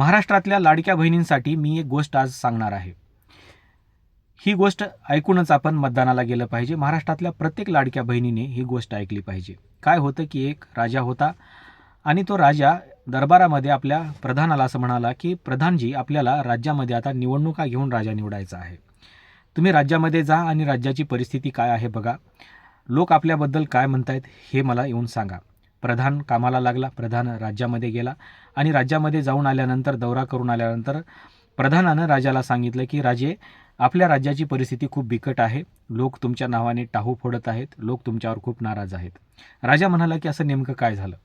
महाराष्ट्रातल्या लाडक्या बहिणींसाठी मी एक गोष्ट आज सांगणार आहे. ही गोष्ट ऐकूनच आपण मतदानाला गेलं पाहिजे. महाराष्ट्रातल्या प्रत्येक लाडक्या बहिणीने ही गोष्ट ऐकली पाहिजे. काय होतं की एक राजा होता आणि तो राजा दरबारामध्ये आपल्या प्रधानाला असं म्हणाला की प्रधानजी आपल्याला राज्यामध्ये आता निवडणुका घेऊन राजा निवडायचा आहे. तुम्ही राज्यामध्ये जा आणि राज्याची परिस्थिती काय आहे बघा. लोक आपल्याबद्दल काय म्हणतायत हे मला येऊन सांगा. प्रधान कामाला लागला प्रधान राज्यामध्ये गेला आणि राज्यामध्ये जाऊन आल्यानंतर दौरा करून आल्यानंतर प्रधानानं राजाला सांगितलं की राजे आपल्या राज्याची परिस्थिती खूप बिकट आहे. लोक तुमच्या नावाने टाहू फोडत आहेत. लोक तुमच्यावर खूप नाराज आहेत. राजा म्हणाला की असं नेमकं काय झालं?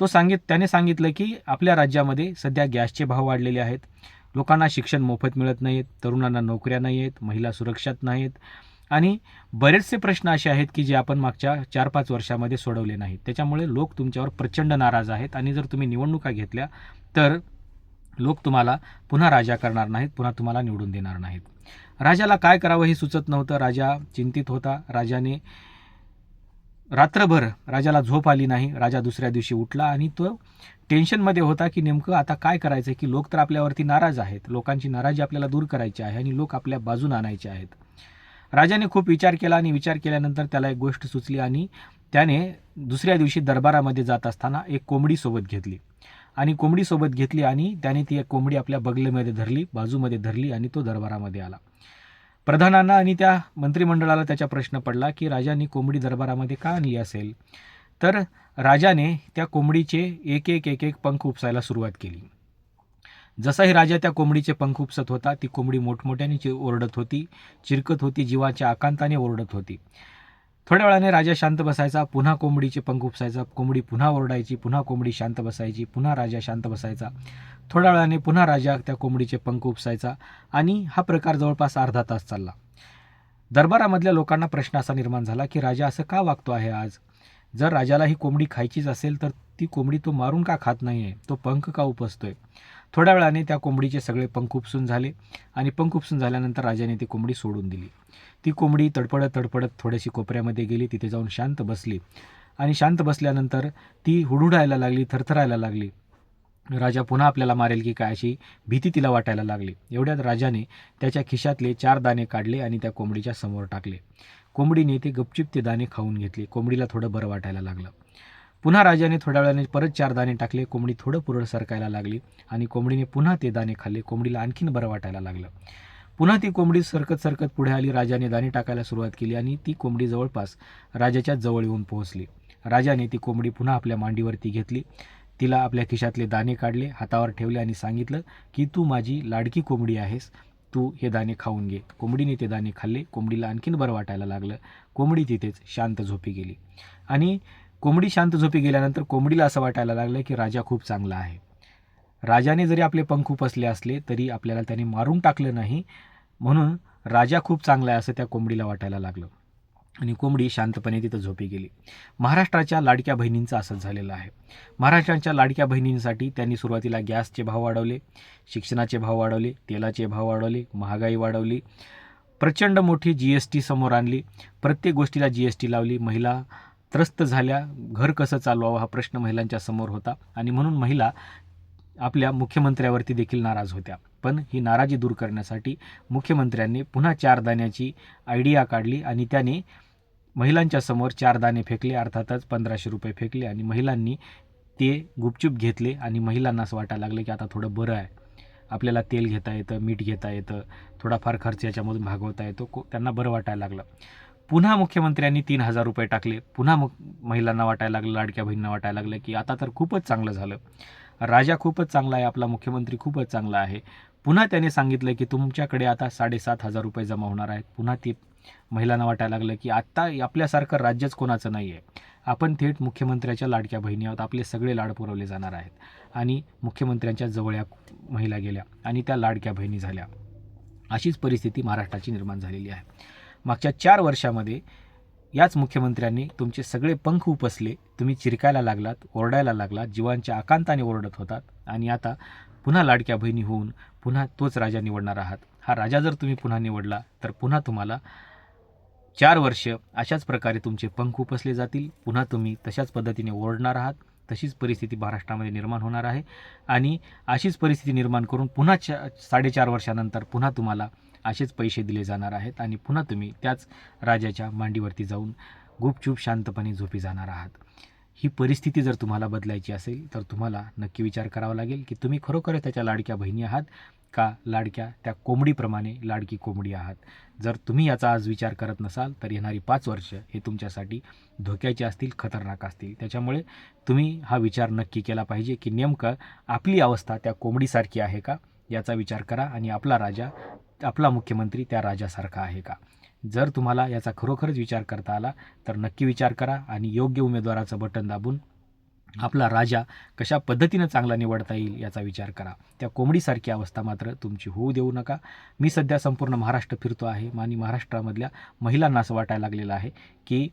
तो सांगित त्याने सांगितलं की आपल्या राज्यामध्ये सध्या गॅसचे भाव वाढलेले आहेत. लोकांना शिक्षण मोफत मिळत नाहीत. तरुणांना नोकऱ्या नाही आहेत महिला सुरक्षित नाहीत आणि बरेचसे प्रश्न असे आहेत की जे आपण मागच्या चार पाच वर्षामध्ये सोडवले नाहीत. त्याच्यामुळे लोक तुमच्यावर प्रचंड नाराज आहेत आणि जर तुम्ही निवडणुका घेतल्या तर लोक तुम्हाला पुन्हा राजा करणार नाहीत पुन्हा तुम्हाला निवडून देणार नाहीत. राजाला काय करावं हे सुचत नव्हतं. राजा चिंतित होता. राजाने रात्रभर राजाला झोप आली नाही. राजा दुसऱ्या दिवशी उठला आणि तो टेन्शनमध्ये होता की नेमकं आता काय करायचं की लोक तर आपल्यावरती नाराज आहेत. लोकांची नाराजी आपल्याला दूर करायची आहे आणि लोक आपल्या बाजून आणायचे आहेत. राजाने खूप विचार केला आणि विचार केल्यानंतर त्याला एक गोष्ट सुचली आणि त्याने दुसऱ्या दिवशी दरबारामध्ये जात असताना एक कोंबडी सोबत घेतली. आणि कोंबडी सोबत घेतली आणि त्याने ती एक कोंबडी आपल्या बगलेमध्ये धरली बाजूमध्ये धरली आणि तो दरबारामध्ये आला. प्रधानांना आणि त्या मंत्रिमंडळाला त्याचा प्रश्न पडला की राजाने कोंबडी दरबारामध्ये का आणली असेल? तर राजाने त्या कोंबडीचे एक एक एक एक पंख उपसायला सुरुवात केली. जसाही राजा त्या कोंबडीचे पंख उपसत होता ती कोंबडी मोठमोठ्याने चि ओरडत होती चिरकत होती जीवाच्या आकांताने ओरडत होती. थोड्या वेळाने राजा शांत बसायचा पुन्हा कोंबडीचे पंख उपसायचा कोंबडी पुन्हा ओरडायची पुन्हा कोंबडी शांत बसायची पुन्हा राजा शांत बसायचा. थोड्या वेळाने पुन्हा राजा त्या कोंबडीचे पंख उपसायचा आणि हा प्रकार जवळपास अर्धा तास चालला. दरबारामधल्या लोकांना प्रश्न असा निर्माण झाला की राजा असं का वागतो आहे आज? जर राजाला ही कोंबडी खायचीच असेल तर ती कोंबडी तो मारून का खात नाही आहे तो पंख का उपसतोय? थोड्या वेळाने त्या कोंबडीचे सगळे पंख उपसून झाले आणि पंख उपसून झाल्यानंतर राजाने ती कोंबडी सोडून दिली. ती कोंबडी तडपडत तडपडत थोड्याशी कोपऱ्यामध्ये गेली तिथे जाऊन शांत बसली. आणि शांत बसल्यानंतर ती हुडहुडायला लागली थरथरायला लागली. राजा पुन्हा आपल्याला मारेल की काय अशी भीती तिला वाटायला लागली. एवढ्यात राजाने त्याच्या खिशातले चार दाणे काढले आणि त्या कोंबडीच्या समोर टाकले. कोंबडीने ते गपचिप ते दाणे खाऊन घेतले. कोंबडीला थोडं बरं वाटायला लागलं. पुन्हा राजाने थोड्या वेळाने परत चार दाणे टाकले कोंबडी थोडं पुरळ सरकायला लागली आणि कोंबडीने पुन्हा ते दाणे खाल्ले कोंबडीला आणखीन बरं वाटायला लागलं. पुन्हा ती कोंबडी सरकत सरकत पुढे आली राजाने दाणे टाकायला सुरुवात केली आणि ती कोंबडी जवळपास राजाच्या जवळ येऊन पोहोचली. राजाने ती कोंबडी पुन्हा आपल्या मांडीवरती घेतली तिला आपल्या खिशातले दाणे काढले हातावर ठेवले आणि सांगितलं की तू माझी लाडकी कोंबडी आहेस तू हे दाणे खाऊन घे. कोंबडीने ते दाणे खाल्ले कोंबडीला आणखीन बरं वाटायला लागलं कोंबडी तिथेच शांत झोपी गेली. आणि कोंबडी शांत झोपी गेल्यानंतर कोंबडीला असं वाटायला लागलं की राजा खूप चांगला आहे. राजाने जरी आपले पंख उपसले असले तरी आपल्याला त्याने मारून टाकलं नाही. म्हणून राजा खूप चांगला आहे असं त्या कोंबडीला वाटायला लागलं. आणि कोंबडी शांतपणे तिथं झोपी गेली. महाराष्ट्राच्या लाडक्या बहिणींचं असंच झालेलं आहे. महाराष्ट्राच्या लाडक्या बहिणींसाठी त्यांनी सुरुवातीला गॅसचे भाव वाढवले शिक्षणाचे भाव वाढवले तेलाचे भाव वाढवले महागाई वाढवली प्रचंड मोठी जी एस टी समोर आणली प्रत्येक गोष्टीला जी एस टी लावली महिला त्रस्त झाल्या. घर कसं चालवावं हा प्रश्न महिलांच्या समोर होता आणि म्हणून महिला आपल्या मुख्यमंत्र्यावरती देखील नाराज होत्या. पण ही नाराजी दूर करण्यासाठी मुख्यमंत्र्यांनी पुन्हा चार दाण्याची आयडिया काढली आणि त्याने महिलांच्या समोर चार दाणे फेकले अर्थातच पंधराशे रुपये फेकले आणि महिलांनी ते गुपचूप घेतले आणि महिलांना असं वाटायला लागलं की आता थोडं बरं आहे. आपल्याला तेल घेता येतं मीठ घेता येतं थोडाफार खर्च याच्यामधून भागवता येतो. को त्यांना बरं वाटायला लागलं. पुन्हा मुख्यमंत्र्यांनी तीन हजार रुपये टाकले. पुन्हा मग महिलांना वाटायला लागलं लाडक्या बहिणींना वाटायला लागलं की आता तर खूपच चांगलं झालं. राजा खूपच चांगला आहे आपला मुख्यमंत्री खूपच चांगला आहे. पुन्हा त्याने सांगितलं की तुमच्याकडे आता साडेसात हजार रुपये जमा होणार आहेत. पुन्हा ती महिलांना वाटायला लागलं की आत्ता आपल्यासारखं राज्यच कोणाचं नाही आहे आपण थेट मुख्यमंत्र्याच्या लाडक्या बहिणी आहोत. आपले सगळे लाड पुरवले जाणार आहेत. आणि मुख्यमंत्र्यांच्या जवळ या महिला गेल्या आणि त्या लाडक्या बहिणी झाल्या. अशीच परिस्थिती महाराष्ट्राची निर्माण झालेली आहे. मागच्या चार वर्षामध्ये याच मुख्यमंत्र्यांनी तुमचे सगळे पंख उपसले तुम्ही चिरकायला लागलात ओरडायला लागलात जीवांच्या आकांताने ओरडत होतात आणि आता पुन्हा लाडक्या बहिणी होऊन पुन्हा तोच राजा निवडणार आहात. हा राजा जर तुम्ही पुन्हा निवडला तर पुन्हा तुम्हाला चार वर्ष अशाच प्रकारे तुमचे पंख उपसले जातील. पुन्हा तुम्ही तशाच पद्धतीने ओरडणार आहात तशीच परिस्थिती महाराष्ट्रामध्ये निर्माण होणार आहे आणि अशीच परिस्थिती निर्माण करून पुन्हा चा साडेचार वर्षानंतर पुन्हा तुम्हाला असेच पैसे दिले जाणार आहेत आणि पुन्हा तुम्ही त्याच राजाच्या मांडीवरती जाऊन गुपचूप शांतपणे झोपी जाणार आहात. ही परिस्थिती जर तुम्हाला बदलायची असेल तर तुम्हाला नक्की विचार करावा लागेल की तुम्ही खरोखरच त्याच्या लाडक्या बहिणी आहात का लाडक्या त्या कोंबडीप्रमाणे लाडकी कोंबडी आहात? जर तुम्ही याचा आज विचार करत नसाल तर येणारी पाच वर्ष हे तुमच्यासाठी धोक्याचे असतील खतरनाक असतील. त्याच्यामुळे तुम्ही हा विचार नक्की केला पाहिजे की नेमकं आपली अवस्था त्या कोंबडीसारखी आहे का? याचा विचार करा आणि आपला राजा आपला मुख्यमंत्री त्या राजासारखा आहे का? जर तुम्हाला याचा खरोखरच विचार करता आला तर नक्की विचार करा आणि योग्य उमेदवाराचं बटन दाबून आपला राजा कशा पद्धतीनं चांगला निवडता येईल याचा विचार करा. त्या कोंबडीसारखी अवस्था मात्र तुमची होऊ देऊ नका. मी सध्या संपूर्ण महाराष्ट्र फिरतो आहे. आणि महाराष्ट्रामधल्या महिलांना असं वाटायला लागलेलं आहे की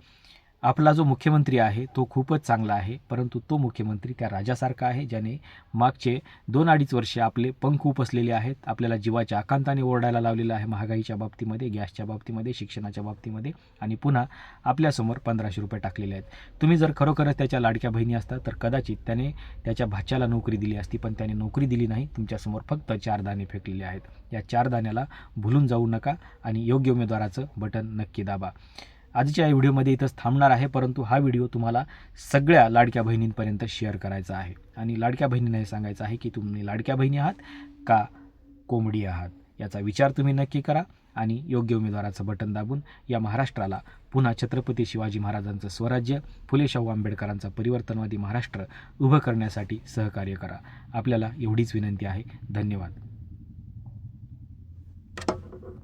आपला जो मुख्यमंत्री आहे तो खूपच चांगला आहे परंतु तो मुख्यमंत्री त्या राजासारखा आहे ज्याने मागचे दोन अडीच वर्षे आपले पंख उपसलेले आहेत आपल्याला जीवाच्या आकांताने ओरडायला लावलेलं आहे महागाईच्या बाबतीमध्ये गॅसच्या बाबतीमध्ये शिक्षणाच्या बाबतीमध्ये आणि पुन्हा आपल्यासमोर पंधराशे रुपये टाकलेले आहेत. तुम्ही जर खरोखरच त्याच्या लाडक्या बहिणी असता तर कदाचित त्याने त्याच्या भाच्याला नोकरी दिली असती पण त्याने नोकरी दिली नाही तुमच्यासमोर फक्त चार दाणे फेकलेले आहेत. या चार दाण्याला भुलून जाऊ नका आणि योग्य उमेदवाराचं बटन नक्की दाबा. आजच्या या व्हिडिओमध्ये इथंच थांबणार आहे परंतु हा व्हिडिओ तुम्हाला सगळ्या लाडक्या बहिणींपर्यंत शेअर करायचा आहे. आणि लाडक्या बहिणींना हे सांगायचं आहे की तुम्ही लाडक्या बहिणी आहात का कोंबडी आहात? याचा विचार तुम्ही नक्की करा आणि योग्य उमेदवाराचं बटन दाबून या महाराष्ट्राला पुन्हा छत्रपती शिवाजी महाराजांचं स्वराज्य फुले शाहू आंबेडकरांचा परिवर्तनवादी महाराष्ट्र उभं करण्यासाठी सहकार्य करा. आपल्याला एवढीच विनंती आहे. धन्यवाद.